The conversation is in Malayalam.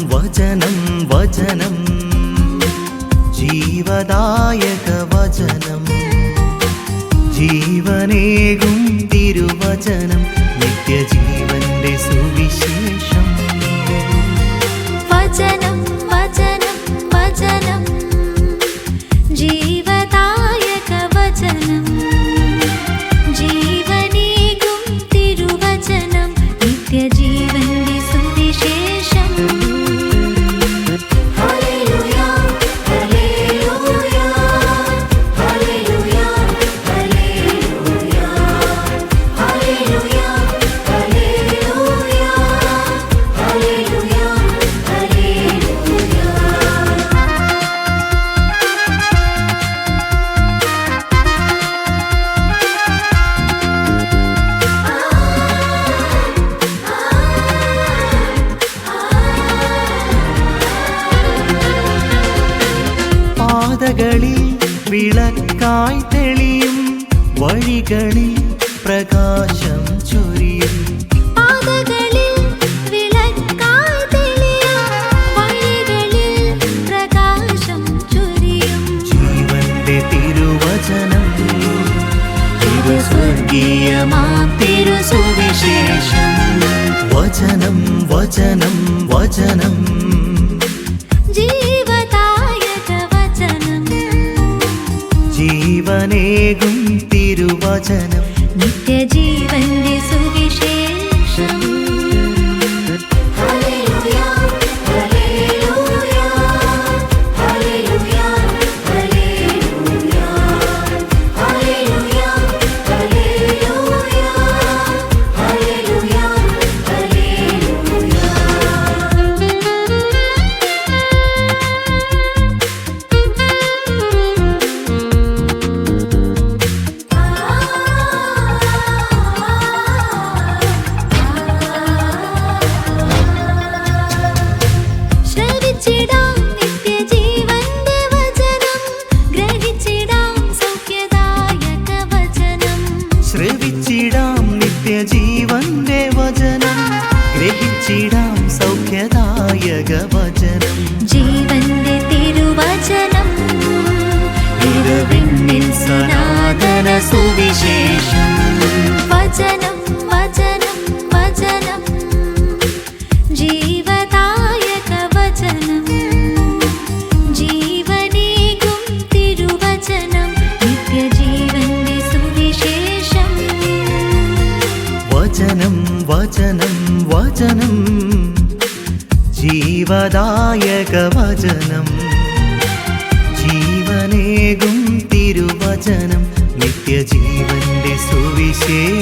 വചനം വചനം ജീവദായക വചനം. ജീവനേകും തിരുവചനം. പാതകളിൽ വിളക്കായി തെളിയും വഴികളിൽ പ്രകാശം ചൊരിയും. തിരുവചനം സുവിശേഷം. വചനം വചനം വചനം. ജീവനേകും തിരുവചനം. നിത്യജീവന്റെ ഗ്രഹിച്ചിടാം നിത്യജീവന്റെ വചനം. ഗ്രഹിച്ചിടാം സൗഖ്യദായക വചനം. ജീവന്റെ തിരുവചനം. സനാതന സുവിശേഷം. വചനം വചനം വചനം. ജീവദായക വചനം. ജീവനേകും തിരുവചനം. നിത്യജീവന്റെ സുവിശേഷം